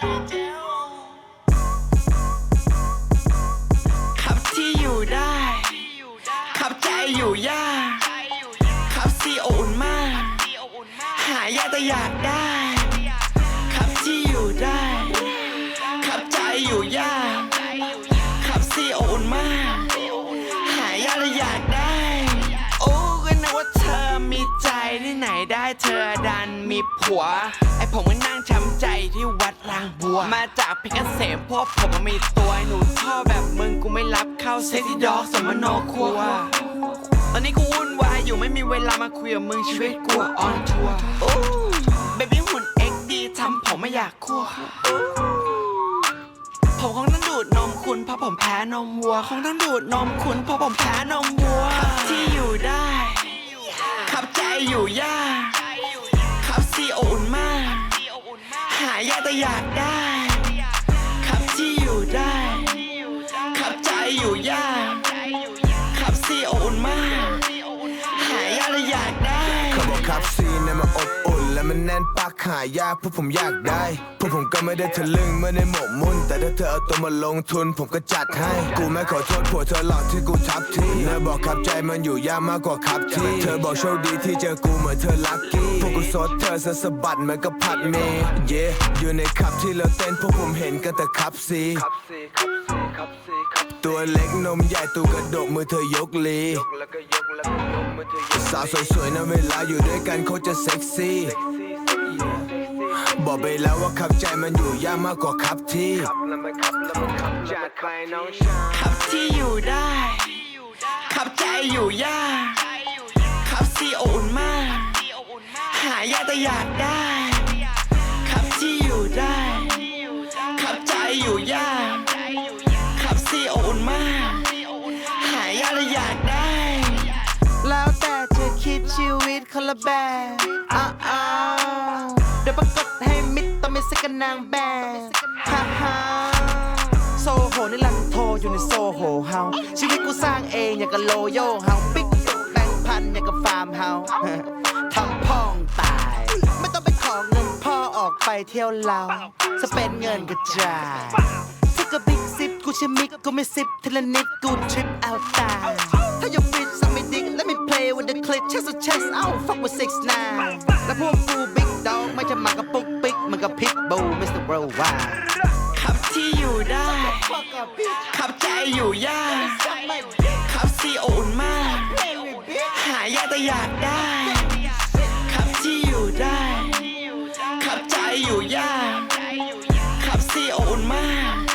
ขับที่อยู่ได้ ขับใจอยู่ยาก ขับซีโออุ่นมาก หายากแต่อยากได้ ขับที่อยู่ได้ ขับใจอยู่ยาก ขับซีโออุ่นมาก หายากแต่อยากได้ โอ้ก็นึกว่าเธอมีใจ ที่ไหนได้เธอดันมีผัว ไอผมก็นั่งช้ำใจที่วัดรางบัว มาจากเพชรเกษมพวกผมมันมีตัวไอ้หนูชอบแบบมึงกูไม่รับเข้าเซ็กซี่ด็อกสมโนครัว ตอนนี้กูวุ่นวายอยู่ไม่มีเวลามาคุยกับมึงชีวิตกูออนทัวร์โอ้เบบี้หุ่นเอ็กดีทำผมไม่อยากคั่วผมคงต้องดูดนมคุณเพราะผมแพ้นมวัว คงต้องดูดนมคุณเพราะผมแพ้นมวัว อยู่ยากขับซีโออุ่นมาก หายากแต่อยากได้ ครับซีนมันอบอุ่นและมันแน่นปากหายากพวกผมอยากได้พวกผมก็ไม่ได้ทะลึ่งไม่ได้หมกมุ่น แต่ถ้าเธอเอาตัวมาลงทุน ผมก็จัดให้ กูไม่ขอโทษผัวเธอหลอกที่กูทับที่เธอบอกครับใจมันอยู่ยากมากกว่าครับที่ เธอบอกโชคดีที่เจอกูเหมือนเธอลัคกี้พวกกูซดเธอสะสะบัดเหมือนกับผัดเมย์เย่อยู่ในคับที่เราเต้นพวกผมเห็นกันแต่คับซีตัวเล็กนมใหญ่ตูกระดกมือเธอยกลี สาวสวยๆนะเวลาอยู่ด้วยกันเขาจะเซ็กซี่ บอกไปแล้วว่าขับใจมันอยู่ยากมากกว่าขับที่ขับที่อยู่ได้ ขับใจอยู่ยาก ขับซีโออุ่นมาก หายากแต่อยากได้ ละแบบอ้าวเดี๋ยวปรากฏให้มิตรต้องมีสักกันนางแบบฮ่าฮ่าโซโหในลันโทอยู่ในโซโหเฮาชีวิตกูสร้างเองอย่างกับโลโยเฮาปิ๊กแบงพันอย่างกับฟาร์มเฮาทำพ่องตาย ไม่ต้องไปขอเงินพ่อออกไปเที่ยวเราสเปนเงินกระจายถ้ากับบิ๊กซิปกูใช้มิกกูไม่ซิปทีละนิดกูทริปเอาตาย clip chest to chest I don't fuck with six nine และพวกกูบิ๊กดอกไม่จะมากับปุ๊กปิ๊กมันกับพิกบูมิสเตอร์เวิลด์วายขับที่อยู่ได้ ขับใจอยู่ยาก ขับซีโออุ่นมาก หายากแต่อยากได้ ขับที่อยู่ได้ ขับใจอยู่ยาก ขับซีโออุ่นมาก